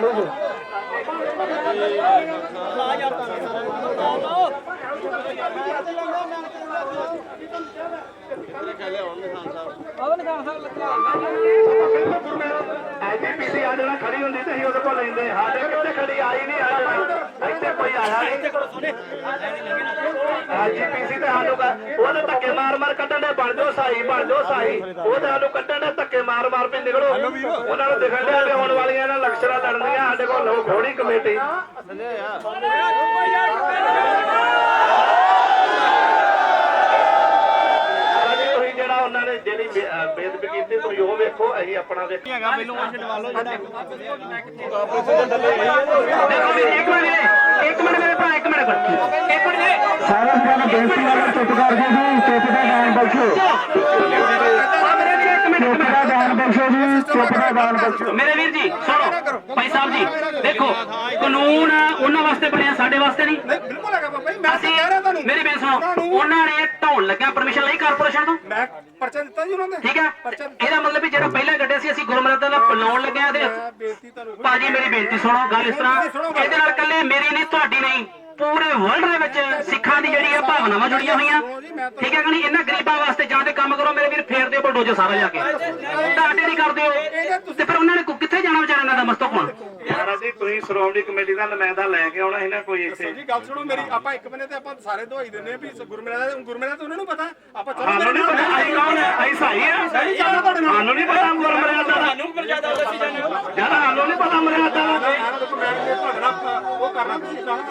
ਚਾਲੂ ਜੀ। ਐਜੀਪੀਸੀ ਆ ਜਿਹੜਾ ਖੜੀ ਹੁੰਦੀ ਤੇ ਅਸੀਂ ਉਹਦੇ ਕੋਲ ਲੈਂਦੇ ਸਾਡੇ ਕਿੱਥੇ ਖੜੀ ਆਈ ਨਹੀਂ ਆ ਜਿਹੜਾ ਇੱਥੇ ਕੋਈ ਆਇਆ ਨਹੀਂ ਐਜੀਪੀਸੀ ਤੇ ਸਾਨੂੰ ਕ- ਉਹਦੇ ਧੱਕੇ ਮਾਰ ਮਾਰ ਕੱਢਣ ਦੇ ਬਣ ਜਾਓ ਸਾਈ ਬਣ ਜਾਓ ਸਾਈ। ਉਹ ਤੇ ਸਾਨੂੰ ਕੱਢਣ ਦੇ ਧੱਕੇ ਮਾਰ ਮਾਰ ਵੀ ਨਿਕਲੋ। ਉਹਨਾਂ ਨੂੰ ਦਿਖਣ ਵੀ ਆਉਣ ਵਾਲੀਆਂ ਇਹਨਾਂ ਲਕਸ਼ਰਾਂ ਲੜਨੀਆਂ ਸਾਡੇ ਕੋਲ ਲੋਕ ਹੋਣੀ ਕਮੇਟੀ। ਨੇ ਜਿਹੜੀ ਬੇ- ਅਹ ਬੇਅਦਬੀ ਕੀਤੀ ਤੁਸੀਂ ਉਹ ਵੇਖੋ ਅਸੀਂ ਆਪਣਾ ਵੇਖੀ। ਹੈਗਾ? ਮੈਨੂੰ ਉਹ ਛਡਵਾ ਲਓ ਜਿਹੜਾ। ਦੇਖੋ ਵੀ ਇੱਕ ਮਿੰਟ ਵੀਰੇ, ਇੱਕ ਮਿੰਟ ਮੇਰੇ ਭਰਾ ਇੱਕ ਮਿੰਟ ਇੱਕ ਮਿੰਟ ਵੀਰੇ। ਸਾਰਾ ਜਨ ਬੇਨਤੀ ਵਾਲਾ ਚੁੱਪ ਕਰ ਜੀ ਜੀ ਚੁੱਪ ਦਾ ਦਾਨ ਬਖਸ਼ੋ ਆ ਮੇਰੇ ਵੀਰੇ ਇੱਕ ਮਿੰਟ ਚੁੱਪ ਦਾ ਦਾਨ ਬਖਸ਼ੋ ਜੀ। ਚੁੱਪ ਦਾ ਦਾਨ ਬਖਸ਼ੋ ਮੇਰੇ ਵੀਰ ਜੀ ਸੁਣੋ। ਭਾਈ ਸਾਹਿਬ ਜੀ ਦੇਖੋ ਕਾਨੂੰਨ ਉਹਨਾਂ ਵਾਸਤੇ ਬਣਿਆ ਸਾਡੇ ਵਾਸਤੇ ਨਹੀਂ। ਬਿਲਕੁਲ ਹੈਗਾ ਬਾਬਾ ਜੀ ਮੈਂ ਕਹਿ ਰਿਹਾ ਤੁਹਾਨੂੰ। ਮੇਰੀ ਬੇਨ ਸੁਣੋ ਉਹਨਾਂ ਨੇ ਢਾਉਣ ਲੱਗਿਆ ਪਰਮਿਸ਼ਨ ਲਈ ਕਾਰਪੋਰੇਸ਼ਨ ਤੋਂ। ਮੈਂ ਪਰਚਾ ਦਿੱਤਾ ਜੀ ਉਹਨਾਂ ਨੇ ਠੀਕ ਹੈ? ਇਹਦਾ ਮਤਲਬ ਵੀ ਜਿਹੜਾ ਪਹਿਲਾਂ ਗੱਡੇ ਸੀ ਅਸੀਂ ਗੁਰਮਰਦ ਦਾ ਲਾਉਣ ਲੱਗੇ ਆ ਤੇ ਮੈਂ ਬੇਇੱਜ਼ਤੀ ਤੁਹਾਨੂੰ ਭਾਜੀ ਮੇਰੀ ਬੇਨਤੀ ਸੁਣੋ ਗੱਲ ਇਸ ਤਰ੍ਹਾਂ। ਇਹਦੇ ਨਾਲ ਇਕੱਲੇ ਮੇਰੀ ਨਹੀਂ ਤੁਹਾਡੀ ਨਹੀਂ। ਪੂਰੇ ਵਰਲਡ ਦੇ ਵਿੱਚ ਸਿੱਖਾਂ ਦੀ ਜਿਹੜੀ ਆ ਭਾਵਨਾਵਾਂ ਜੁੜੀਆਂ ਹੋਈਆਂ। ਠੀਕ ਹੈ ਕਿ ਨਹੀਂ? ਇਹਨਾਂ ਗਰੀਬਾਂ ਵਾਸਤੇ ਜਾਂ ਤੇ ਕੰਮ ਕਰੋ, ਮੇਰੇ ਵੀਰ, ਫੇਰ ਦਿਓ ਬਲਡੋਜ਼ਰ ਸਾਰਾ ਜਾ ਕੇ। ਤੁਹਾਡੇ ਨਹੀਂ ਕਰਦੇ ਹੋ ਤੇ ਫਿਰ ਉਹਨਾਂ ਨੇ ਕਿੱਥੇ ਜਾਣਾ ਵਿਚਾਰਾ ਇਹਨਾਂ ਦਾ ਮਸਤਕ ਜੀ ਤੁਸੀਂ ਸ਼੍ਰੋਮਣੀ ਕਮੇਟੀ ਦਾ ਨੁਮਾਇੰਦਾ ਲੈ ਕੇ ਆਉਣਾ ਸੀ ਨਾ ਕੋਈ ਇੱਥੇ। ਜੀ ਗੱਲ ਸੁਣੋ ਮੇਰੀ ਆਪਾਂ ਇੱਕ ਬੰਨੇ ਤੇ ਆਪਾਂ ਸਾਰੇ ਦਵਾਈ ਦਿੰਦੇ ਆ ਵੀ ਗੁਰਮੇਲਾ ਦਾ ਗੁਰਮੇਲਾ ਤਾਂ ਉਹਨਾਂ ਨੂੰ ਪਤਾ ਆਪਾਂ ਚਲੋ ਸਾਨੂੰ ਨਹੀਂ ਪਤਾ ਅਸੀਂ ਕੌਣ ਹੈ ਅਸੀਂ ਸਹੀ ਆ। ਸਾਨੂੰ ਨਹੀਂ ਪਤਾ ਮਰਿਆਦਾ ਦਾ। ਸਾਨੂੰ ਮਰਿਆਦਾ ਦਾ ਸੀ ਜਾਨੂੰ ਯਾਰ ਸਾਨੂੰ ਨਹੀਂ ਪਤਾ ਮਰਿਆਦਾ ਦਾ। ਮੈਂ ਤੁਹਾਡੇ ਨਾਲ ਉਹ ਕਰਨਾ ਤੁਸੀਂ ਜਾਣਾ।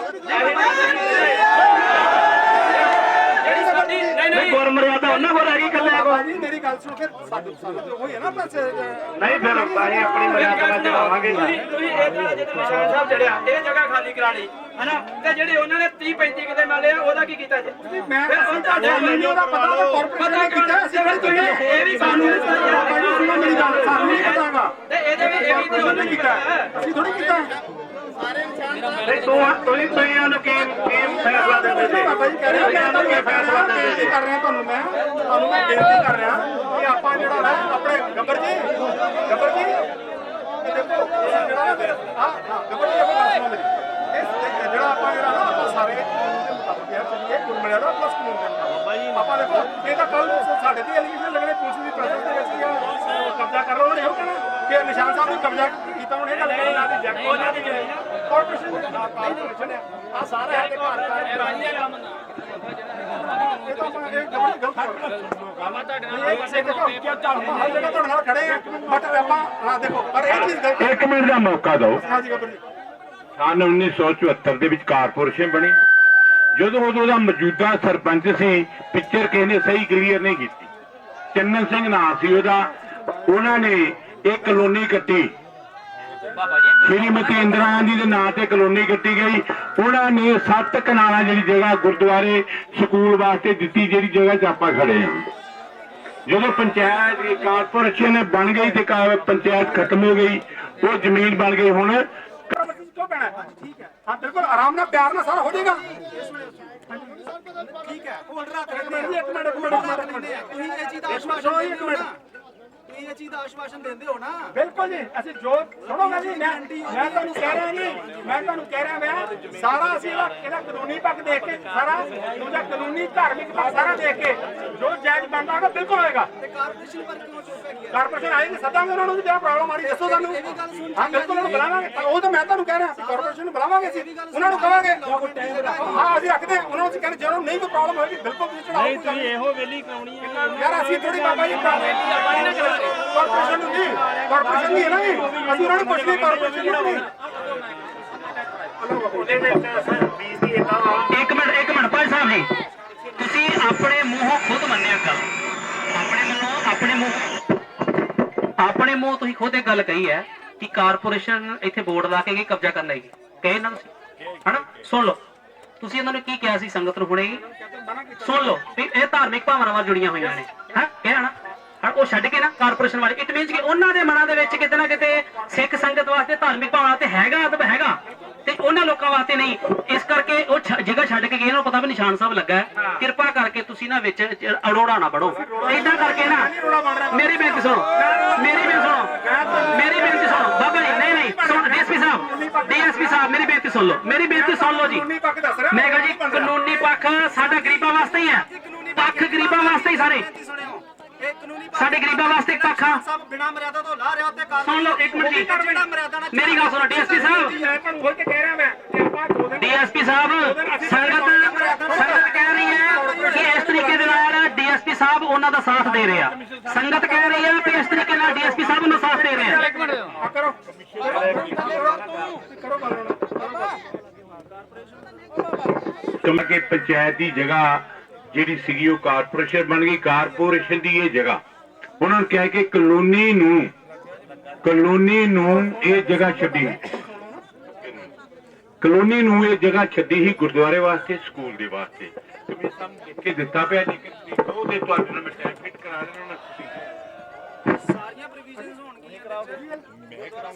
ਗੁਰ ਮਰਿਆਦਾ ਉਹਨਾਂ ਕੋਲ ਹੈਗੀ ਕੱਲੇ ਕੋਲ? ਭਾਜੀ ਮੇਰੀ ਗੱਲ ਸੁਣ ਕੇ ਸਾਡੇ ਤੇ ਉਹੀ ਹੈ ਨਾ ਬਸ ਨਹੀਂ ਫਿਰ ਅਸੀਂ ਆਪਣੀ ਮਰਿਆਦਾ ਨਾਲ ਚਲਾਵਾਂਗੇ ਤੁਸੀਂ ਤੁਸੀਂ ਇਹ ਤਰ੍ਹਾਂ ਜਦੋਂ ਨਿਸ਼ਾਨ ਸਾਹਿਬ ਚੜਿਆ ਇਹ ਜਗ੍ਹਾ ਖਾਲੀ ਕਰਾਣੀ ਹਨਾ? ਤੇ ਜਿਹੜੇ ਉਹਨਾਂ ਨੇ 30 35 ਕਿਤੇ ਮਿਲੇ ਆ ਉਹਦਾ ਕੀ ਕੀਤਾ ਜੀ? ਮੈਂ ਫਿਰ ਉਹ ਤੁਹਾਡੇ ਮੈਨੂੰ ਉਹਦਾ ਪਤਾ ਤਾਂ ਕਾਰਪੋਰੇਸ਼ਨ ਨੇ ਕੀਤਾ ਅਸੀਂ ਕਿਹੜੀ ਕੀਤੀ ਇਹ ਵੀ ਸਾਨੂੰ ਨਹੀਂ ਪਤਾ ਭਾਜੀ ਸੁਣੋ ਮੇਰੀ ਗੱਲ ਸਾਨੂੰ ਨਹੀਂ ਪਤਾ ਹੈਗਾ। ਤੇ ਇਹਦੇ ਵੀ ਇਹ ਵੀ ਤੇ ਉਹਨੇ ਕੀਤਾ। ਅਸੀਂ ਥੋੜੀ ਕੀਤਾ। ਨਹੀਂ ਤੂੰ ਤੁਸੀਂ ਤੁਸੀਂ ਇਹਨੂੰ ਕੀ ਕੀ ਫੈਸਲਾ ਦਿੰਦੇ ਜੀ ਬਾਬਾ ਜੀ ਕਹਿ ਰਹੇ ਮੈਂ ਤੁਹਾਨੂੰ ਇਹ ਫੈਸਲਾ ਬੇਨਤੀ ਕਰ ਰਿਹਾ ਤੁਹਾਨੂੰ ਮੈਂ। ਤੁਹਾਨੂੰ ਮੈਂ ਬੇਨਤੀ ਕਰ ਰਿਹਾ ਕਿ ਆਪਾਂ ਜਿਹੜਾ ਨਾ ਆਪਣੇ ਗੱਬਰ ਜੀ ਗੱਬਰ ਜੀ ਇਹ ਦੇਖੋ ਇਹ ਜਿਹੜਾ ਨਾ ਹਾਂ ਹਾਂ ਗੱਬਰ ਜੀ ਆਪਾਂ ਗੱਲ ਸੁਣੋ ਮੇਰੀ। ਇਸ ਜਿਹੜਾ ਆਪਾਂ ਜਿਹੜਾ ਨਾ ਆਪਾਂ ਸਾਰੇ ਮੁਤਾਬਕ ਯਾਰ ਚੱਲੀਏ ਗੁਰਮਰਿਆ ਦਾ ਪਲਸ ਕਾਨੂੰਨ ਦੇ ਮੁਤਾਬਕ ਆਪਾਂ ਦੇਖੋ ਇਹ ਤਾਂ ਕੱਲ ਸਾਡੇ ਤੇ ਐਲੀਗੇਸ਼ਨ ਲੱਗਣੇ ਪੁਲਿਸ ਦੀ ਪ੍ਰੈਸ਼ਰ ਦੇ ਵਿੱਚ ਜਾਂ ਕਬਜ਼ਾ ਕਰ ਉਹਨੇ ਇਹੋ ਕਹਿਣਾ ਕਿ ਨਿਸ਼ਾਨ ਸਾਹਿਬ ਨੇ ਕਬਜ਼ਾ ਕੀਤਾ ਉਹਨੇ ਇਹ ਗੱਲ ਕਹਿਣੀ ਨਾ ਦੀ ਜੈਕ ਉਹਨਾਂ ਦੀ ਕਾਰਪੋਰੇਸ਼ਨ ਦੇ ਨਾਲ ਕਾਰਪੋਰੇਸ਼ਨ ਹੈ। ਆ ਸਾਰਾ ਹੈ ਤੇ ਘਰ ਘਰ ਇਹ ਤਾਂ ਆਪਾਂ ਇਹ ਗਲਤ ਗਲਤ ਗਾਮਾ ਤੁਹਾਡੇ ਨਾਲ ਕਿਸੇ ਦੇਖੋ ਕੀ ਚੱਲ ਹਰ ਜਗ੍ਹਾ ਤੁਹਾਡੇ ਨਾਲ ਖੜੇ ਆ। ਬਟ ਆਪਾਂ ਹਾਂ ਦੇਖੋ ਪਰ ਇਹ ਚੀਜ਼ ਗਲਤ ਇੱਕ ਮਿੰਟ ਦਾ ਮੌਕਾ ਦਿਓ। ਹਾਂਜੀ ਗੱਬਰ ਜੀ। ਸਨ 1974 ਦੇ ਵਿੱਚ ਕਾਰਪੋਰੇਸ਼ਨ ਬਣੀ। ਜਦੋਂ ਉਦੋਂ ਦਾ ਮੌਜੂਦਾ ਸਰਪੰਚ ਸੀ ਪਿਕਚਰ ਕਿਸੇ ਨੇ ਸਹੀ ਕਲੀਅਰ ਨਹੀਂ ਕੀਤੀ। ਚੰਨਨ ਸਿੰਘ ਨਾਂ ਸੀ ਉਹਦਾ। ਉਹਨਾਂ ਨੇ ਇੱਕ ਕਲੋਨੀ ਕੱਟੀ। ਸ਼੍ਰੀਮਤੀ ਇੰਦਰਾ ਗਾਂਧੀ ਦੇ ਨਾਂ ਤੇ ਕਲੋਨੀ ਕੱਟੀ ਗਈ। ਉਹਨਾਂ ਨੇ ਸੱਤ ਕਨਾਲਾਂ ਜਿਹੜੀ ਜਗ੍ਹਾ ਗੁਰਦੁਆਰੇ ਸਕੂਲ ਵਾਸਤੇ ਦਿੱਤੀ ਜਿਹੜੀ ਜਗ੍ਹਾ 'ਚ ਆਪਾਂ ਖੜੇ ਹਾਂ। ਜਦੋਂ ਪੰਚਾਇਤ ਦੀ ਕਾਰਪੋਰੇਸ਼ਨ ਬਣ ਗਈ ਤੇ ਕਾ- ਪੰਚਾਇਤ ਖਤਮ ਹੋ ਗਈ ਉਹ ਜ਼ਮੀਨ ਬਣ ਗਈ ਹੁਣ। ਕਿਉਂ ਪੈਣਾ ਹੈ? ਠੀਕ ਹੈ ਹਾਂ ਬਿਲਕੁਲ ਆਰਾਮ ਨਾਲ ਪਿਆਰ ਨਾਲ ਸਾਰਾ ਹੋ ਜਾਏਗਾ ਠੀਕ ਹੈ ਹੋਲਡ ਰੱਖ ਇੱਕ ਮਿੰਟ ਜੀ, ਇੱਕ ਮਿੰਟ ਇੱਕ ਮਿੰਟ। ਇੱਕ ਮਿੰਟ, ਇੱਕ ਮਿੰਟ ਤੁਸੀਂ ਇਹ ਚੀਜ਼ ਦਾ ਇੱਕ ਮਿੰਟ। ਆਸ਼ਵਾਸਨ ਸੁਣੋ ਇਹ ਚੀਜ਼ ਦਾ ਆਸ਼ਵਾਸਨ ਦਿੰਦੇ ਹੋ ਨਾ? ਬਿਲਕੁਲ ਜੀ ਅਸੀਂ ਜੋ ਸੁਣੋਗਾ ਜੀ ਮੈਂ ਮੈਂ ਤੁਹਾਨੂੰ ਕਹਿ ਰਿਹਾ ਜੀ ਮੈਂ ਤੁਹਾਨੂੰ ਕਹਿ ਰਿਹਾ ਮੈਂ ਸਾਰਾ ਅਸੀਂ ਇਹਦਾ ਇਹਦਾ ਕਾਨੂੰਨੀ ਪੱਖ ਦੇਖ ਕੇ ਸਾਰਾ ਦੂਜਾ ਕਾਨੂੰਨੀ ਧਾਰਮਿਕ ਪੱਖ ਸਾਰਾ ਦੇਖ ਕੇ ਜੋ ਜਾਇਜ਼ ਬਣਦਾ ਹੋਗਾ ਬਿਲਕੁਲ ਹੋਏਗਾ। ਤੇ ਕਾਰਪੋਰੇਸ਼ਨ ਪਰ ਕਿਉਂ ਚੁੱਪ ਹੈਗੀ ਆ? ਕਾਰਪੋਰੇਸ਼ਨ ਆਏਗੀ ਸੱਦਾਂਗੇ ਉਹਨਾਂ ਨੂੰ ਵੀ ਜਿਹੜਾ ਪ੍ਰੋਬਲਮ ਆ ਰਹੀ ਦੱਸੋ ਸਾਨੂੰ। ਹਾਂ ਬਿਲਕੁਲ ਉਹਨੂੰ ਬੁਲਾਵਾਂਗੇ। ਉਹ ਤਾਂ ਮੈਂ ਤੁਹਾਨੂੰ ਕਹਿ ਰਿਹਾ ਅਸੀਂ ਕਾਰਪੋਰੇਸ਼ਨ ਨੂੰ ਬੁਲਾਵਾਂਗੇ ਅਸੀਂ ਉਹਨਾਂ ਨੂੰ ਕਵਾਂਗੇ। ਹਾਂ ਅਸੀਂ ਰੱਖਦੇ ਹਾਂ। ਉਹਨਾਂ ਨੂੰ ਕਹਿੰਦੇ ਜਦੋਂ ਨਹੀਂ ਕੋਈ ਪ੍ਰੋਬਲਮ ਹੋਏਗੀ ਬਿਲਕੁਲ ਤੁਸੀਂ ਚੜਾਓ ਨਹੀਂ ਤੁਸੀਂ ਇਹੋ ਵੇਲੀ ਕਰਾਉਣੀ ਹੈ। ਯਾਰ ਅਸੀਂ ਥੋੜੀ ਬਾਬਾ ਜੀ ਕਾਰਪੋਰੇਸ਼ਨ ਨੂੰ ਨਹੀਂ ਕਾਰਪੋਰੇਸ਼ਨ ਨਹੀਂ ਹੈ ਨਾ ਜੀ ਅਸੀਂ ਉਹਨਾਂ ਨੂੰ ਪੁੱਛ ਲਈ ਕਾਰਪੋਰੇਸ਼ਨ ਨੂੰ ਨਹੀਂ ਉਹਦੇ ਵਿੱਚ ਸਰ ਬੀਜ ਦੀ ਇੱਕ ਇੱਕ ਮਿੰਟ ਇੱਕ ਮਿੰਟ, ਭਾਈ ਸਾਹਿਬ ਜੀ। ਤੁਸੀਂ ਆਪਣੇ ਮੂੰਹੋਂ ਖੁਦ ਮੰਨਿਆ ਗੱਲ। ਆਪਣੇ ਮੂੰਹੋਂ, ਆਪਣੇ ਮੂੰਹ। ਆਪਣੇ ਮੂੰਹ ਤੁਸੀਂ ਖੁਦ ਇਹ ਗੱਲ ਕਹੀ ਹੈ ਕਿ ਕਾਰਪੋਰੇਸ਼ਨ ਇੱਥੇ ਬੋਰਡ ਲਾ ਕੇ ਗਈ, ਕਬਜ਼ਾ ਕਰਨ ਲਈ ਕਹੇ ਨਾ ਤੁਸੀਂ। ਹਨਾ? ਸੁਣ ਲਓ। ਤੁਸੀਂ ਇਹਨਾਂ ਨੂੰ ਕੀ ਕਿਹਾ ਸੀ, ਸੰਗਤ ਨੂੰ ਹੁਣੇ ਸੁਣ ਲਓ। ਵੀ ਇਹ ਧਾਰਮਿਕ ਭਾਵਨਾਵਾਂ ਜੁੜੀਆਂ ਹੋਈਆਂ ਨੇ। ਹਾਂ? ਕਹਿਣਾ ਉਹ ਛੱਡ ਕੇ ਨਾ ਕਾਰਪੋਰੇਸ਼ਨ ਵਾਲੇ ਇਟ ਮੀਨਸ ਕਿ ਉਹਨਾਂ ਦੇ ਮਨਾਂ ਦੇ ਵਿੱਚ ਕਿਤੇ ਨਾ ਕਿਤੇ ਸਿੱਖ ਸੰਗਤ ਵਾਸਤੇ ਧਾਰਮਿਕ ਭਾਵਨਾ ਤੇ ਹੈਗਾ ਅਦਬ ਹੈਗਾ। ਤੇ ਉਹਨਾਂ ਲੋਕਾਂ ਵਾਸਤੇ ਨਹੀਂ। ਇਸ ਕਰਕੇ ਉਹ ਜਗ੍ਹਾ ਛੱਡ ਕੇ ਗਏ ਇਹਨਾਂ ਨੂੰ ਪਤਾ ਵੀ ਨਿਸ਼ਾਨ ਸਾਹਿਬ ਲੱਗਾ। ਕਿਰਪਾ ਕਰਕੇ ਤੁਸੀਂ ਨਾ ਵਿੱਚ ਅੜੋੜਾ ਨਾ ਬੜੋ ਏਦਾਂ ਕਰਕੇ ਨਾ ਮੇਰੀ ਬੇਨਤੀ ਸੁਣੋ। ਮੇਰੀ ਬੇਨਤੀ ਸੁਣੋ। ਮੇਰੀ ਬੇਨਤੀ ਸੁਣੋ। ਬਾਬਾ ਜੀ ਨਹੀਂ ਨਹੀਂ। ਸੁਣ ਡੀਐਸਪੀ ਸਾਹਿਬ ਸਾਹਿਬ ਮੇਰੀ ਬੇਨਤੀ ਸੁਣ ਲਓ। ਮੇਰੀ ਬੇਨਤੀ ਸੁਣ ਲਓ ਜੀ। ਮੈਂ ਕਿਹਾ ਜੀ ਕਾਨੂੰਨੀ ਪੱਖ ਸਾਡਾ ਗਰੀਬਾਂ ਵਾਸਤੇ ਹੀ ਹੈ। ਪੱਖ ਗਰੀਬਾਂ ਵਾਸਤੇ ਹੀ ਸਾਰੇ। ਸਾਡੇ ਗਰੀਬਾਂ ਵਾਸਤੇ ਇੱਕ ਪੱਖ। ਸਭ ਬਿਨਾ ਮਰਿਆਦਾ ਤੋਂ ਲਾ ਰਿਹਾ ਤੇ ਕਾਰ ਸੁਣ ਲਓ ਇੱਕ ਮਿੰਟ ਜੀ। ਜਿਹੜਾ ਮਰਿਆਦਾ ਨਾਲ ਮੇਰੀ ਗੱਲ ਸੁਣੋ ਡੀਐਸਪੀ ਸਾਹਿਬ। ਮੈਂ ਤੁਹਾਨੂੰ ਖੁੱਲ ਕੇ ਕਹਿ ਰਿਹਾ ਮੈਂ ਦੋ ਦਿਨ ਡੀਐਸਪੀ ਸਾਹਿਬ ਸੰਗਤ ਸੰਗਤ ਕਹਿ ਰਹੀ ਹੈ ਕਿ ਇਸ ਤਰੀਕੇ ਦੇ ਨਾਲ ਡੀਐਸਪੀ ਸਾਹਿਬ ਉਹਨਾਂ ਦਾ ਸਾਥ ਦੇ ਰਹੇ ਆ। ਸੰਗਤ ਕਹਿ ਰਹੀ ਹੈ ਕਿ ਇਸ ਤਰੀਕੇ ਨਾਲ ਡੀਐਸਪੀ ਸਾਹਿਬ ਉਹਨਾਂ ਦਾ ਸਾਥ ਦੇ ਰਹੇ ਆ। ਆ ਕਰੋ। ਕਰੋ ਗੱਲ ਹੁਣ ਕਿਉਂਕਿ ਕਿ ਪੰਚਾਇਤ ਦੀ ਜਗ੍ਹਾ ਜਿਹੜੀ ਸੀਗੀ ਉਹ ਕਾਰਪੋਰੇਸ਼ਨ ਬਣ ਗਈ, ਕਾਰਪੋਰੇਸ਼ਨ ਦੀ ਇਹ ਜਗ੍ਹਾ। ਉਹਨਾਂ ਨੇ ਕਿਹਾ ਕਿ ਕਲੋਨੀ ਨੂੰ ਕਲੋਨੀ ਨੂੰ ਇਹ ਜਗ੍ਹਾ ਛੱਡੀ। ਕਲੋਨੀ ਨੂੰ ਇਹ ਜਗ੍ਹਾ ਛੱਡੀ ਹੀ ਗੁਰਦੁਆਰੇ ਵਾਸਤੇ, ਸਕੂਲ ਦੇ ਵਾਸਤੇ। ਤੁਸੀਂ ਸਾਨੂੰ ਲਿਖ ਕੇ ਦਿੱਤਾ ਪਿਆ ਜੀ ਕਿ ਤੁਸੀਂ ਕਹੋ ਤੁਹਾਡੇ ਨਾਲ ਮੈਂ ਟਾਈਮ ਫਿਟ ਕਰਾ ਦੇਣਾ ਹੋਣਗੀਆਂ ਕਰਾਓ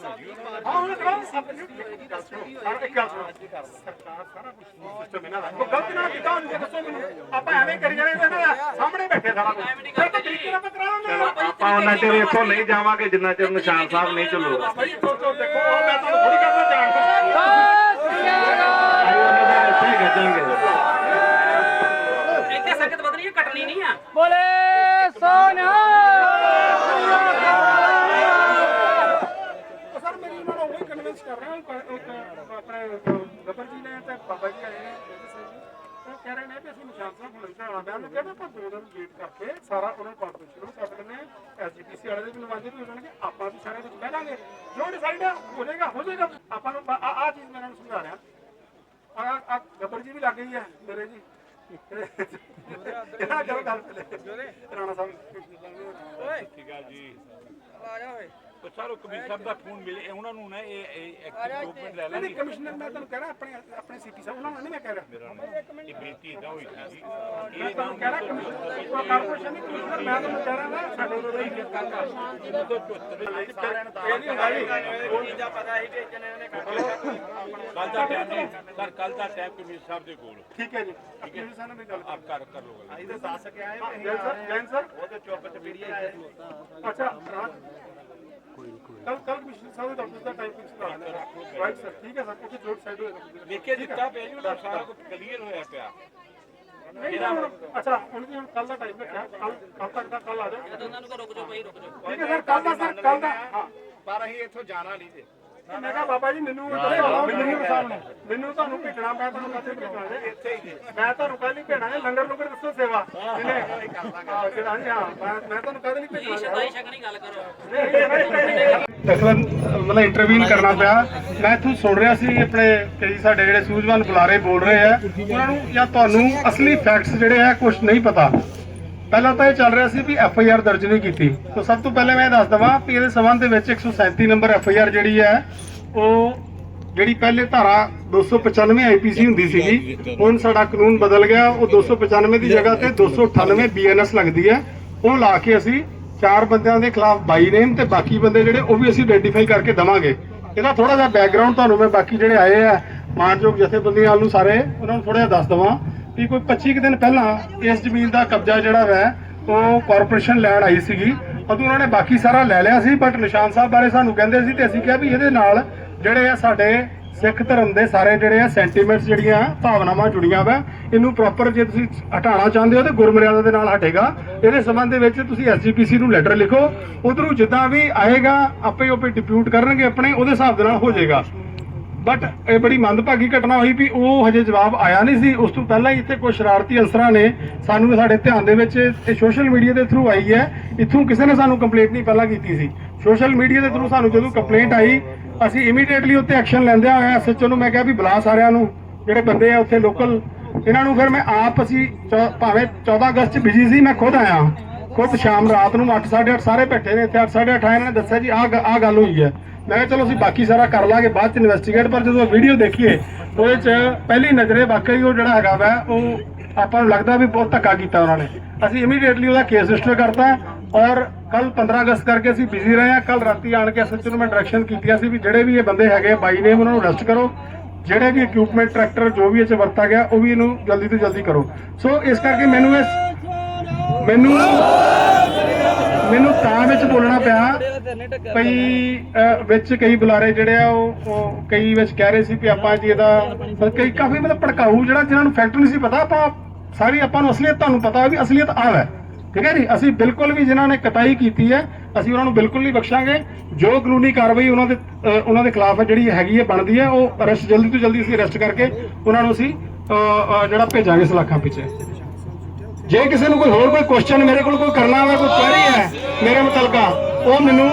ਹਾਂ ਹੁਣ ਕਰੋ ਸਾਰਾ ਇੱਕ ਗੱਲ ਸੁਣੋ ਸਰਕਾਰ ਸਾਰਾ ਕੁਝ ਸਿਸਟਮ ਇਹਨਾਂ ਦਾ ਕੋਈ ਨਾ ਕੀਤਾ ਉਹਨੂੰ ਦੱਸੋ ਮੈਨੂੰ ਆਪਾਂ ਐਵੇਂ ਕਰੀ ਜਾਣੇ ਇਹਨਾਂ ਦਾ ਸਾਹਮਣੇ ਬੈਠੇ ਸਾਰਾ ਕੁਝ ਫਿਰ ਤਾਂ ਤਰੀਕੇ ਨਾਲ ਕਰਾਉਂਦੇ ਆਪਾਂ ਉਹਨਾਂ ਚਿਰ ਇੱਥੋਂ ਨਹੀਂ ਜਾਵਾਂਗੇ ਜਿੰਨਾ ਚਿਰ ਨਿਸ਼ਾਨ ਸਾਹਿਬ ਨਹੀਂ ਚੱਲੂਗਾ ਭਾਈ ਸੋਚੋ ਦੇਖੋ ਮੈਂ ਤੁਹਾਨੂੰ ਥੋੜੀ ਕਰਨਾ ਜਾਣਦਾ ਇੱਥੇ ਗੱਜਾਂਗੇ ਇੱਥੇ ਸੰਗਤ ਬਦਲੀ ਹੈ ਨਹੀਂ ਆ ਸਰ ਮੇਰੀ ਉਹਨਾਂ ਨੂੰ ਉਹੀ ਕਨਵਿੰਸ ਕਰ ਰਿਹਾ ਹਾਂ ਇੱਕ ਆਪਣੇ ਗੱਬਰ ਜੀ ਨੇ ਬਾਬਾ ਜੀ ਆਏ ਨੇ ਉਹ ਕਹਿ ਰਹੇ ਨੇ ਕਿ ਅਸੀਂ ਨਿਸ਼ਾਨ ਸਾਹਿਬ ਹੁਣ ਆਉਣਾ ਪਿਆ ਉਹਨੂੰ ਕਹਿੰਦੇ ਆਪਾਂ ਦੋ ਦਿਨ ਵੇਟ ਕਰਕੇ ਸਾਰਾ ਉਹਨਾਂ ਨੂੰ ਸੱਦ ਲੈਂਦੇ ਹਾਂ। ਐਸਜੀਪੀਸੀ ਵਾਲੇ ਦੇ ਵੀ ਨੁਮਾਇੰਦੇ ਵੀ ਹੋ ਜਾਣਗੇ ਆਪਾਂ ਵੀ ਸਾਰੇ ਵਿੱਚ ਬਹਿ ਜਾਾਂਗੇ। ਜੋ ਡਿਸਾਈਡ ਹੋ ਜਾਏਗਾ ਹੋ ਜਾਏਗਾ। ਆਪਾਂ ਨੂੰ ਆ ਆ ਚੀਜ਼ ਮੈਂ ਇਹਨਾਂ ਨੂੰ ਸਮਝਾ ਰਿਹਾ। ਆ ਆ ਗੱਬਰ ਜੀ ਵੀ ਲੱਗ ਗਈ ਹੈ ਮੇਰੇ ਜੀ। ਇਹਨਾਂ ਕਰੋ ਗੱਲ ਪਹਿਲੇ ਰਾਣਾ ਸਾਹਿਬ ਉਹ ਸਾਰੋ ਕਮਿਸ਼ਨ ਸਾਹਿਬ ਦਾ ਫੋਨ ਮਿਲੇ ਉਹਨਾਂ ਨੂੰ ਨਾ ਇਹ ਐਕਟਿਵ ਗਵਰਨਮੈਂਟ ਲੈ ਨਹੀਂ ਕਮਿਸ਼ਨਰ ਮੈਂ ਤੁਹਾਨੂੰ ਕਹਿ ਰਿਹਾ ਆਪਣੇ ਆਪਣੇ ਸੀਪੀ ਸਾਹਿਬ ਉਹਨਾਂ ਨੂੰ ਨਹੀਂ ਮੈਂ ਕਹਿ ਰਿਹਾ। ਇਹ ਬੇਨਤੀ ਇਦਾਂ ਹੋਈ ਸੀ ਮੈਂ ਤੁਹਾਨੂੰ ਕਹਿ ਰਿਹਾ ਕਮਿਸ਼ਨਰ ਕਾਰਪੋਰੇਸ਼ਨ ਦੀ ਕਮਿਸ਼ਨਰ ਮੈਂ ਤੁਹਾਨੂੰ ਕਹਿ ਰਿਹਾ ਨਾ ਸਾਡੇ ਉਰੇ ਦਾ ਇਹ ਨਹੀਂ। ਹੁੰਦਾ ਜੀ ਉਹ ਚੀਜ਼ਾਂ ਪਤਾ ਕਿ ਜਿਹਨੇ ਉਹਨੇ ਕੱਲ ਦਾ ਟਾਈਮ ਨਹੀਂ। ਸਰ ਕੱਲ ਦਾ ਟਾਈਮ ਕਮਿਸ਼ਨ ਸਾਹਿਬ ਦੇ ਕੋਲ। ਠੀਕ ਹੈ ਜੀ। ਕਮਿਸ਼ਨਰ ਸਾਹਿਬ ਨਾਲ ਵੀ ਗੱਲ ਆਪ ਕਰ ਕਰ ਲਓ ਗੱਲ। ਇਹਦੇ ਦੱਸ ਕੇ ਆਏ ਜੈਨ ਸਰ ਜੈਨ ਸਰ? ਉਹਦੇ ਚੁੱਪ ਚ ਵੀਡੀਓ ਅੱਛਾ ਕੱਲ ਕੱਲ ਕਮਿਸ਼ਨਰ ਸਾਹਿਬ ਦੇ ਦਫ਼ਤਰ ਦਾ ਟਾਈਮ ਫਿਕਸ ਕਰਾ ਦੇਣਾ ਰਾਈਟ ਸਰ ਠੀਕ ਹੈ ਸਰ? ਉੱਥੇ ਜੋੜ ਸਾਈਡ ਹੋਏਗਾ ਲਿਖ ਕੇ ਦਿੱਤਾ ਪਿਆ ਜੀ ਉਹਦਾ ਸਾਰਾ ਕੁਝ ਕਲੀਅਰ ਹੋਇਆ ਪਿਆ। ਨਹੀਂ ਹੁਣ ਅੱਛਾ ਹੁਣ ਵੀ ਹੁਣ ਕੱਲ ਦਾ ਟਾਈਮ ਰੱਖਿਆ। ਕੱਲ ਕੱਲ ਤੱਕ ਦਾ ਕੱਲ ਆ ਜਾਓ। ਉਹਨਾਂ ਨੂੰ ਰੁਕ ਜਾਓ ਭਾਈ ਰੁਕ ਜਾਓ। ਠੀਕ ਹੈ ਸਰ ਕੱਲ ਦਾ ਸਰ ਕੱਲ ਦਾ ਹਾਂ। ਪਰ ਅਸੀਂ ਇੱਥੋਂ ਜਾਣਾ ਨਹੀਂ ਜੇ। ਮੈਂ ਕਿਹਾ ਬਾਬਾ ਜੀ ਮੈਨੂੰ ਮੈਨੂੰ ਸਾਹਮਣੇ ਮੈਨੂੰ ਤੁਹਾਨੂੰ ਭੇਜਣਾ ਮੈਂ ਤੁਹਾਨੂੰ ਕਾਥੇ ਭੇਜਣਾ ਜੇ? ਇੱਥੇ ਹੀ ਮੈਂ ਤੁਹਾਨੂੰ ਕੱਲ ਹੀ ਭੇਜਣਾ ਜੇ ਲੰਗਰ ਲੰਗਰ ਦੱਸੋ ਸੇਵਾ। ਇਹਨੇ ਹਾਂ ਜਿਹੜਾ ਨਹੀਂ ਹਾਂ ਮੈਂ ਮੈਂ ਤੁਹਾਨੂੰ ਕਦੇ ਨਹੀਂ ਭੇਜਣਾ ਸ਼ਦਾਈ ਸ਼ਕਣੀ ਗੱਲ ਕਰੋ। ਦਖਲ ਮਤਲਬ ਇੰਟਰਵੀਨ ਕਰਨਾ ਪਿਆ। ਮੈਂ ਇੱਥੋਂ ਸੁਣ ਰਿਹਾ ਸੀ ਆਪਣੇ ਕਈ ਸਾਡੇ ਜਿਹੜੇ ਸੂਝਵਾਨ ਬੁਲਾਰੇ ਬੋਲ ਰਹੇ ਆ। ਉਹਨਾਂ ਨੂੰ ਜਾਂ ਤੁਹਾਨੂੰ ਅਸਲੀ ਫੈਕਟਸ ਜਿਹੜੇ ਆ ਕੁਝ ਨਹੀਂ ਪਤਾ। ਪਹਿਲਾਂ ਤਾਂ ਇਹ ਚੱਲ ਰਿਹਾ ਸੀ ਵੀ ਐਫ ਆਈ ਆਰ ਦਰਜ ਨਹੀਂ ਕੀਤੀ। ਤਾਂ ਸਭ ਤੋਂ ਪਹਿਲੇ ਮੈਂ ਇਹ ਦੱਸ ਦਵਾਂ ਵੀ ਇਹਦੇ ਸਬੰਧ ਦੇ ਵਿੱਚ 137 ਨੰਬਰ ਐਫ ਆਈ ਆਰ ਜਿਹੜੀ ਹੈ, ਉਹ ਜਿਹੜੀ ਪਹਿਲੇ ਧਾਰਾ 295 ਆਈਪੀਸੀ ਹੁੰਦੀ ਸੀਗੀ, ਹੁਣ ਸਾਡਾ ਕਾਨੂੰਨ ਬਦਲ ਗਿਆ, ਉਹ 295 ਦੀ ਜਗ੍ਹਾ ਤੇ 298 ਬੀਐਨਐਸ ਲੱਗਦੀ ਹੈ। ਉਹ ਲਾ ਕੇ ਅਸੀਂ ਚਾਰ ਬੰਦਿਆਂ ਦੇ ਖਿਲਾਫ ਬਾਈ ਨੇਮ ਤੇ ਬਾਕੀ ਬੰਦੇ ਜਿਹੜੇ, ਉਹ ਵੀ ਅਸੀਂ ਆਇਡੈਂਟੀਫਾਈ ਕਰਕੇ ਦਵਾਂਗੇ। ਇਹਦਾ ਥੋੜਾ ਜਿਹਾ ਬੈਕਗ੍ਰਾਉਂਡ ਤੁਹਾਨੂੰ ਮੈਂ ਬਾਕੀ ਜਿਹੜੇ ਆਏ ਆ, ਮਾਨਯੋਗ ਜਥੇਬੰਦੀਆਂ ਨੂੰ ਸਾਰੇ, ਉਹਨਾਂ ਨੂੰ ਥੋੜਾ ਜਿਹਾ ਦੱਸ ਦਵਾਂ। ਵੀ ਕੋਈ 25 ਕੁ ਦਿਨ ਪਹਿਲਾਂ ਇਸ ਜ਼ਮੀਨ ਦਾ ਕਬਜ਼ਾ ਜਿਹੜਾ ਵੈ, ਉਹ ਕਾਰਪੋਰੇਸ਼ਨ ਲੈਣ ਆਈ ਸੀਗੀ। ਉਦੋਂ ਉਹਨਾਂ ਨੇ ਬਾਕੀ ਸਾਰਾ ਲੈ ਲਿਆ ਸੀ ਬਟ ਨਿਸ਼ਾਨ ਸਾਹਿਬ ਬਾਰੇ ਸਾਨੂੰ ਕਹਿੰਦੇ ਸੀ ਤੇ ਅਸੀਂ ਕਿਹਾ ਵੀ ਇਹਦੇ ਨਾਲ ਜਿਹੜੇ ਆ ਸਾਡੇ ਸਿੱਖ ਧਰਮ ਦੇ ਸਾਰੇ ਜਿਹੜੇ ਆ ਸੈਂਟੀਮੈਂਟਸ ਜਿਹੜੀਆਂ, ਭਾਵਨਾਵਾਂ ਜੁੜੀਆਂ ਵਾ, ਇਹਨੂੰ ਪ੍ਰੋਪਰ ਜੇ ਤੁਸੀਂ ਹਟਾਉਣਾ ਚਾਹੁੰਦੇ ਹੋ ਤੇ ਗੁਰਮਰਿਆਦਾ ਦੇ ਨਾਲ ਹਟੇਗਾ। ਇਹਦੇ ਸੰਬੰਧ ਦੇ ਵਿੱਚ ਤੁਸੀਂ ਐਸਜੀਪੀਸੀ ਨੂੰ ਲੈਟਰ ਲਿਖੋ, ਉਧਰੋਂ ਜਿੱਦਾਂ ਵੀ ਆਏਗਾ ਆਪੇ ਆਪੇ ਡਿਪਿਊਟ ਕਰਨਗੇ ਆਪਣੇ, ਉਹਦੇ ਹਿਸਾਬ ਦੇ ਨਾਲ ਹੋ ਜਾਏਗਾ। ਬਟ ਇਹ ਬੜੀ ਮੰਦਭਾਗੀ ਘਟਨਾ ਹੋਈ ਵੀ ਉਹ ਹਜੇ ਜਵਾਬ ਆਇਆ ਨਹੀਂ ਸੀ। ਉਸ ਤੋਂ ਪਹਿਲਾਂ ਹੀ ਇੱਥੇ ਕੁਝ ਸ਼ਰਾਰਤੀ ਅਨਸਰਾਂ ਨੇ ਸਾਨੂੰ ਸਾਡੇ ਧਿਆਨ ਦੇ ਵਿੱਚ ਇਹ ਸੋਸ਼ਲ ਮੀਡੀਆ ਦੇ ਥਰੂ ਆਈ ਹੈ। ਇੱਥੋਂ ਕਿਸੇ ਨੇ ਸਾਨੂੰ ਕੰਪਲੇਂਟ ਨਹੀਂ ਪਹਿਲਾਂ ਕੀਤੀ ਸੀ। ਸੋਸ਼ਲ ਮੀਡੀਆ ਦੇ ਥਰੂ ਸਾਨੂੰ ਜਦੋਂ ਕੰਪਲੇਂਟ ਆਈ, ਅਸੀਂ ਇਮੀਡੀਏਟਲੀ ਉੱਤੇ ਐਕਸ਼ਨ ਲੈਂਦਿਆਂ ਹੋਇਆ ਐਸਐਚਓ ਨੂੰ ਮੈਂ ਕਿਹਾ ਵੀ ਬੁਲਾ ਸਾਰਿਆਂ ਨੂੰ, ਜਿਹੜੇ ਬੰਦੇ ਆ ਉੱਥੇ ਲੋਕਲ ਇਹਨਾਂ ਨੂੰ ਫਿਰ ਮੈਂ ਆਪ ਅਸੀਂ ਚੌ- ਭਾਵੇਂ 14 ਅਗਸਤ ਚ ਬਿਜ਼ੀ ਸੀ, ਮੈਂ ਖੁਦ ਆਇਆ। ਖੁਦ ਸ਼ਾਮ ਰਾਤ ਨੂੰ 8:30 ਸਾਰੇ ਬੈਠੇ ਨੇ, ਇੱਥੇ 8:30 ਆਏ ਇਹਨਾਂ ਨੇ ਦੱਸਿਆ ਜੀ, ਆਹ ਆਹ ਗੱਲ ਹੋਈ ਹੈ। ਮੈਂ ਕਿਹਾ ਚਲੋ ਅਸੀਂ ਬਾਕੀ ਸਾਰਾ ਕਰ ਲਾਂਗੇ, ਬਾਅਦ ਚ ਇਨਵੈਸਟੀਗੇਟ ਪਰ ਜਦੋਂ ਵੀਡੀਓ ਦੇਖੀਏ ਉਹਦੇ ਚ ਪਹਿਲੀ ਨਜ਼ਰੇ ਵਾਕਈ ਉਹ ਜਿਹੜਾ ਹੈਗਾ ਵਾ, ਉਹ ਆਪਾਂ ਨੂੰ ਲੱਗਦਾ ਵੀ ਬਹੁਤ ਧੱਕਾ ਕੀਤਾ ਉਹਨਾਂ ਨੇ। ਅਸੀਂ ਇਮੀਡੀਏਟਲੀ ਉਹਦਾ ਕੇਸ ਰਜਿਸਟਰ ਕਰਤਾ ਔਰ ਕੱਲ 15 ਅਗਸਤ ਕਰਕੇ ਅਸੀਂ ਬਿਜ਼ੀ ਰਹੇ ਹਾਂ। ਕੱਲ ਰਾਤੀ ਆਣ ਕੇ ਐਸਐਚਓ ਨੂੰ ਮੈਂ ਡਾਇਰੈਕਸ਼ਨ ਕੀਤੀਆਂ ਸੀ ਵੀ ਜਿਹੜੇ ਵੀ ਇਹ ਬੰਦੇ ਹੈਗੇ ਬਾਈ ਨੇਮ ਉਹਨਾਂ ਨੂੰ ਅਰੈਸਟ ਕਰੋ। ਜਿਹੜੇ ਵੀ ਇਕਵਿਪਮੈਂਟ ਟਰੈਕਟਰ ਜੋ ਵੀ ਇਹ ਚ ਵਰਤਾ ਗਿਆ, ਉਹ ਵੀ ਇਹਨੂੰ ਜਲਦੀ ਤੋਂ ਜਲਦੀ ਕਰੋ। ਸੋ ਇਸ ਕਰਕੇ ਮੈਨੂੰ ਇਸ ਮੈਨੂੰ ਮੈਨੂੰ ਤਾਂ ਵਿੱਚ ਬੋਲਣਾ ਪਿਆ ਕਈ ਵਿੱਚ ਕਈ ਬੁਲਾਰੇ ਜਿਹੜੇ ਆ, ਉਹ ਕਈ ਵਿੱਚ ਕਹਿ ਰਹੇ ਸੀ ਕਿ ਆਪਾਂ ਜੀ ਇਹਦਾ ਕਈ ਕਾਫੀ ਮਤਲਬ ਭੜਕਾਊ ਜਿਹੜਾ ਜਿਨ੍ਹਾਂ ਨੂੰ ਫੈਕਟ ਨਹੀਂ ਸੀ ਪਤਾ, ਆਪਾਂ ਸਾਰੀ ਆਪਾਂ ਨੂੰ ਅਸਲੀਅਤ ਤੁਹਾਨੂੰ ਪਤਾ ਵੀ ਅਸਲੀਅਤ ਆਹ ਹੈ। ਠੀਕ ਹੈ ਜੀ? ਅਸੀਂ ਬਿਲਕੁਲ ਵੀ ਜਿਨ੍ਹਾਂ ਨੇ ਕਤਾਈ ਕੀਤੀ ਹੈ, ਅਸੀਂ ਉਹਨਾਂ ਨੂੰ ਬਿਲਕੁਲ ਨਹੀਂ ਬਖਸ਼ਾਂਗੇ। ਜੋ ਕਾਨੂੰਨੀ ਕਾਰਵਾਈ ਉਹਨਾਂ ਦੇ ਉਹਨਾਂ ਦੇ ਖਿਲਾਫ ਜਿਹੜੀ ਹੈਗੀ ਹੈ, ਬਣਦੀ ਹੈ, ਉਹ ਅਰੈਸਟ ਜਲਦੀ ਤੋਂ ਜਲਦੀ ਅਸੀਂ ਅਰੈਸਟ ਕਰਕੇ ਉਹਨਾਂ ਨੂੰ ਅਸੀਂ ਜਿਹੜਾ ਭੇਜਾਂਗੇ ਸਲਾਖਾਂ ਪਿੱਛੇ। ਜੇ ਕਿਸੇ ਨੂੰ ਕੋਈ ਹੋਰ ਕੋਈ ਕੁਐਸਚਨ ਮੇਰੇ ਕੋਲ ਕੋਈ ਕਰਨਾ ਹੋਵੇ, ਕੋਈ ਕੁਐਰੀ ਹੈ ਮੇਰੇ ਮੁਤਲਕਾ ਉਹ ਮੈਨੂੰ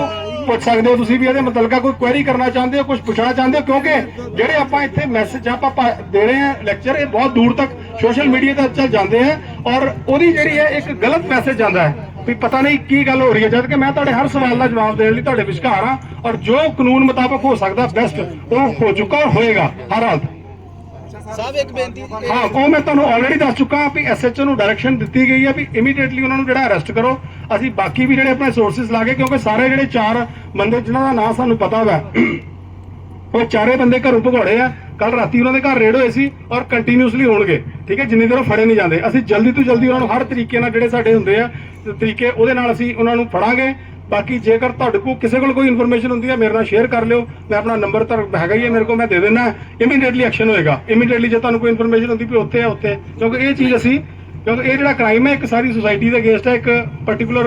ਪੁੱਛ ਸਕਦੇ ਹੋ ਤੁਸੀਂ ਵੀ ਇਹਦੇ ਮੁਤਲਕਾ ਕੋਈ ਕੁਐਰੀ ਕਰਨਾ ਚਾਹੁੰਦੇ ਹੋ ਕੁਝ ਪੁੱਛਣਾ ਚਾਹੁੰਦੇ ਹੋ? ਕਿਉਂਕਿ ਜਿਹੜੇ ਆਪਾਂ ਇੱਥੇ ਮੈਸੇਜ ਆਪਾਂ ਦੇ ਰਹੇ ਹਾਂ ਲੈਕਚਰ ਇਹ ਬਹੁਤ ਦੂਰ ਤੱਕ ਸੋਸ਼ਲ ਮੀਡੀਆ ਤੇ ਚੱਲ ਜਾਂਦੇ ਆ ਔਰ ਉਹਦੀ ਜਿਹੜੀ ਹੈ ਇੱਕ ਗਲਤ ਮੈਸੇਜ ਜਾਂਦਾ ਹੈ ਵੀ ਪਤਾ ਨਹੀਂ ਕੀ ਗੱਲ ਹੋ ਰਹੀ ਹੈ ਜਦ ਕਿ ਮੈਂ ਤੁਹਾਡੇ ਹਰ ਸਵਾਲ ਦਾ ਜਵਾਬ ਦੇਣ ਲਈ ਤੁਹਾਡੇ ਵਿਚਕਾਰ ਆ ਔਰ ਜੋ ਕਾਨੂੰਨ ਮੁਤਾਬਕ ਹੋ ਸਕਦਾ ਬੈਸਟ ਉਹ ਹੋ ਚੁੱਕਾ ਹੋਏਗਾ, ਹਰ ਹਾਲਤ। ਸਾਹਿਬ, ਇੱਕ ਬੇਨਤੀ ਹਾਂ, ਉਹ ਮੈਂ ਤੁਹਾਨੂੰ ਆਲਰੇਡੀ ਦੱਸ ਚੁੱਕਾ ਵੀ ਐਸਐਚਓ ਨੂੰ ਡਾਇਰੈਕਸ਼ਨ ਦਿੱਤੀ ਗਈ ਹੈ ਵੀ ਇਮੀਡੀਏਟਲੀ ਉਹਨਾਂ ਨੂੰ ਜਿਹੜਾ ਅਰੈਸਟ ਕਰੋ। ਅਸੀਂ ਬਾਕੀ ਵੀ ਜਿਹੜੇ ਆਪਣੇ ਸੋਰਸਸ ਲਾਗੇ ਕਿਉਂਕਿ ਸਾਰੇ ਜਿਹੜੇ ਚਾਰ ਬੰਦੇ ਜਿਨ੍ਹਾਂ ਦਾ ਨਾਂ ਸਾਨੂੰ ਪਤਾ ਹੋਇਆ ਉਹ ਚਾਰੇ ਬੰਦੇ ਘਰੋਂ ਭਗੌੜੇ ਆ। ਕੱਲ ਰਾਤੀ ਉਹਨਾਂ ਦੇ ਘਰ ਰੇਡ ਹੋਏ ਸੀ ਔਰ ਕੰਟੀਨਿਊਸਲੀ ਹੋਣਗੇ, ਠੀਕ ਹੈ? ਜਿੰਨੀ ਦੇਰ ਫੜੇ ਨਹੀਂ ਜਾਂਦੇ। ਅਸੀਂ ਜਲਦੀ ਤੋਂ ਜਲਦੀ ਉਹਨਾਂ ਨੂੰ ਹਰ ਤਰੀਕੇ ਨਾਲ ਜਿਹੜੇ ਸਾਡੇ ਹੁੰਦੇ ਆ, ਤਰੀਕੇ ਉਹਦੇ ਨਾਲ ਅਸੀਂ ਉਹਨਾਂ ਨੂੰ ਫੜਾਂਗੇ। ਬਾਕੀ ਜੇਕਰ ਤੁਹਾਡੇ ਕੋਲ ਕਿਸੇ ਕੋਲ ਕੋਈ ਇਨਫੋਰਮੇਸ਼ਨ ਹੁੰਦੀ ਹੈ, ਮੇਰੇ ਨਾਲ ਸ਼ੇਅਰ ਕਰ ਲਿਓ। ਮੈਂ ਆਪਣਾ ਨੰਬਰ ਤਾਂ ਹੈਗਾ ਹੀ ਹੈ, ਮੇਰੇ ਕੋਲ ਮੈਂ ਦੇ ਦੇਣਾ ਇਮੀਡੀਏਟਲੀ ਐਕਸ਼ਨ ਹੋਏਗਾ। ਇਮੀਡੀਏਟਲੀ ਜੇ ਤੁਹਾਨੂੰ ਕੋਈ ਇਨਫੋਰਮੇਸ਼ਨ ਹੁੰਦੀ ਵੀ ਉੱਥੇ ਹੈ, ਉੱਥੇ। ਕਿਉਂਕਿ ਇਹ ਚੀਜ਼ ਅਸੀਂ ਕਿਉਂਕਿ ਇਹ ਜਿਹੜਾ ਕ੍ਰਾਈਮ ਹੈ ਇੱਕ ਸਾਰੀ ਸੁਸਾਇਟੀ ਦੇ ਅਗੇਂਸਟ ਹੈ ਇੱਕ ਪਾਰਟਿਕੂਲਰ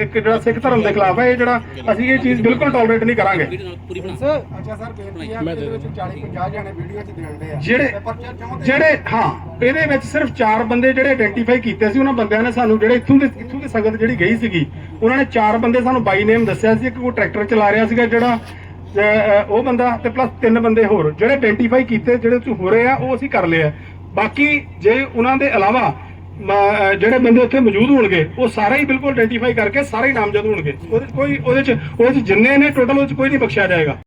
ਇੱਕ ਜਿਹੜਾ ਸਿੱਖ ਧਰਮ ਦੇ ਖਿਲਾਫ ਹੈ ਇਹ ਜਿਹੜਾ ਅਸੀਂ ਇਹ ਚੀਜ਼ ਬਿਲਕੁਲ ਟੋਲਰੇਟ ਨਹੀਂ ਕਰਾਂਗੇ। ਅੱਛਾ ਸਰ ਬੇਨਤੀ ਹੈ ਇਹਦੇ ਵਿੱਚ 40 50 ਜਣੇ ਵੀਡੀਓ 'ਚ ਦੇਣਦੇ ਆ। ਜਿਹੜੇ ਜਿਹੜੇ ਹਾਂ ਇਹਦੇ ਵਿੱਚ ਸਿਰਫ ਚਾਰ ਬੰਦੇ ਜਿਹੜੇ ਆਇਡੈਂਟੀਫਾਈ ਕੀਤੇ ਸੀ ਉਹਨਾਂ ਬੰਦਿਆਂ ਨੇ ਸਾਨੂੰ ਜਿਹੜੇ ਇੱਥੋਂ ਦੇ ਇੱਥੋਂ ਦੀ ਸੰਗਤ ਜਿਹੜੀ ਗਈ ਸੀਗੀ ਉਹਨਾਂ ਨੇ ਚਾਰ ਬੰਦੇ ਸਾਨੂੰ ਬਾਈ ਨੇਮ ਦੱਸਿਆ ਸੀ ਇੱਕ ਕੋਈ ਟਰੈਕਟਰ ਚਲਾ ਰਿਹਾ ਸੀਗਾ ਜਿਹੜਾ ਉਹ ਬੰਦਾ ਤੇ ਪਲੱਸ ਤਿੰਨ ਬੰਦੇ ਹੋਰ ਜਿਹੜੇ ਆਇਡੈਂਟੀਫਾਈ ਕੀਤੇ ਜਿਹੜੇ ਉੱਥੇ ਹੋ ਰਹੇ ਆ ਉਹ ਅਸੀਂ ਕਰ ਲਏ ਆ। ਬਾਕੀ ਜੇ ਉਹਨਾਂ ਦੇ ਇਲਾਵਾ ਜਿਹੜੇ ਬੰਦੇ ਉੱਥੇ ਮੌਜੂਦ ਹੋਣਗੇ, ਉਹ ਸਾਰੇ ਹੀ ਬਿਲਕੁਲ ਆਇਡੈਂਟੀਫਾਈ ਕਰਕੇ ਸਾਰੇ ਹੀ ਨਾਮਜ਼ਦ ਹੋਣਗੇ। ਉਹਦੇ ਕੋਈ, ਉਹਦੇ ਚ ਉਹਦੇ ਚ ਜਿੰਨੇ ਨੇ ਟੋਟਲ ਉਹਦੇ ਚ ਕੋਈ ਨਹੀਂ ਬਖਸ਼ਿਆ ਜਾਏਗਾ।